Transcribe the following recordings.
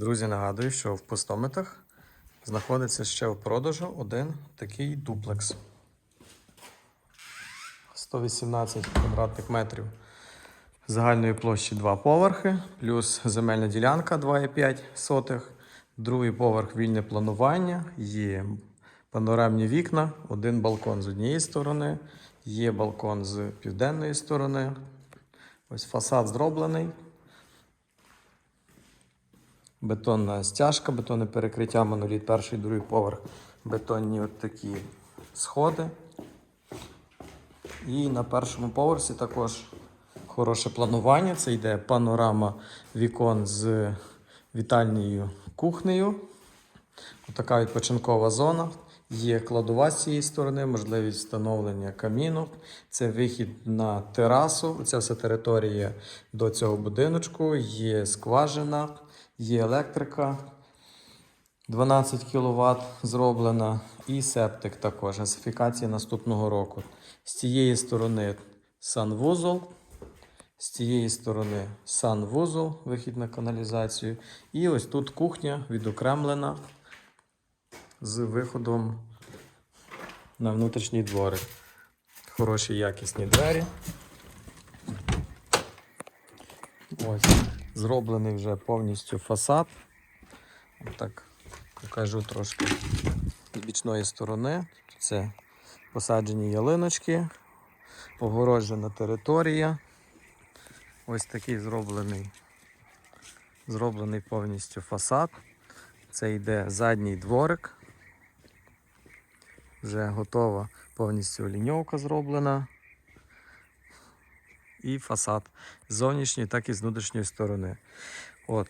Друзі, нагадую, що в пустометах знаходиться ще в продажу один такий дуплекс. 118 квадратних метрів загальної площі 2 поверхи, плюс земельна ділянка 2,5 сотих. Другий поверх вільне планування, є панорамні вікна, один балкон з однієї сторони, є балкон з південної сторони. Ось фасад зроблений. Бетонна стяжка, бетонне перекриття, моноліт, перший, другий поверх, бетонні от такі сходи. І на першому поверсі також хороше планування. Це йде панорама вікон з вітальною кухнею. Така відпочинкова зона. Є кладова з цієї сторони, можливість встановлення каміну. Це вихід на терасу. Ця вся територія до цього будиночку. Є скважина, є електрика. 12 кВт зроблена, і септик також. Газифікація наступного року. З цієї сторони санвузол, з цієї сторони санвузол, вихід на каналізацію. І ось тут кухня відокремлена з виходом на внутрішній дворик. Хороші якісні двері. Ось, зроблений вже повністю фасад. Так, покажу трошки з бічної сторони. Це посаджені ялиночки, огороджена територія. Ось такий зроблений, зроблений повністю фасад. Це йде задній дворик. Вже готова повністю ліньовка зроблена. І фасад з зовнішньої, так і з внутрішньої сторони. От.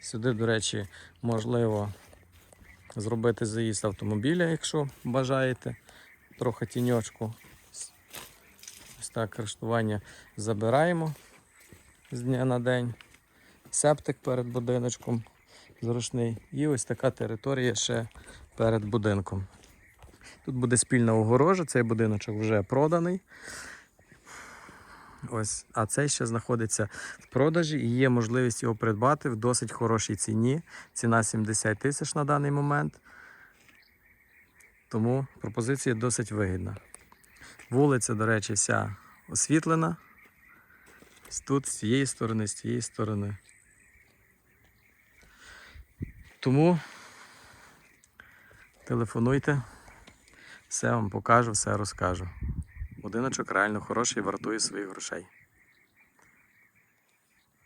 Сюди, до речі, можливо зробити заїзд автомобіля, якщо бажаєте. Трохи тіньочку. Ось так рештування забираємо з дня на день. Септик перед будиночком зручний. І ось така територія ще перед будинком. Тут буде спільна огорожа, цей будиночок вже проданий. Ось, а цей ще знаходиться в продажі і є можливість його придбати в досить хорошій ціні. Ціна 70 тисяч на даний момент. Тому пропозиція досить вигідна. Вулиця, до речі, вся освітлена. Тут з цієї сторони, з цієї сторони. Тому телефонуйте, все вам покажу, все розкажу. Будиночок реально хороший, вартує своїх грошей.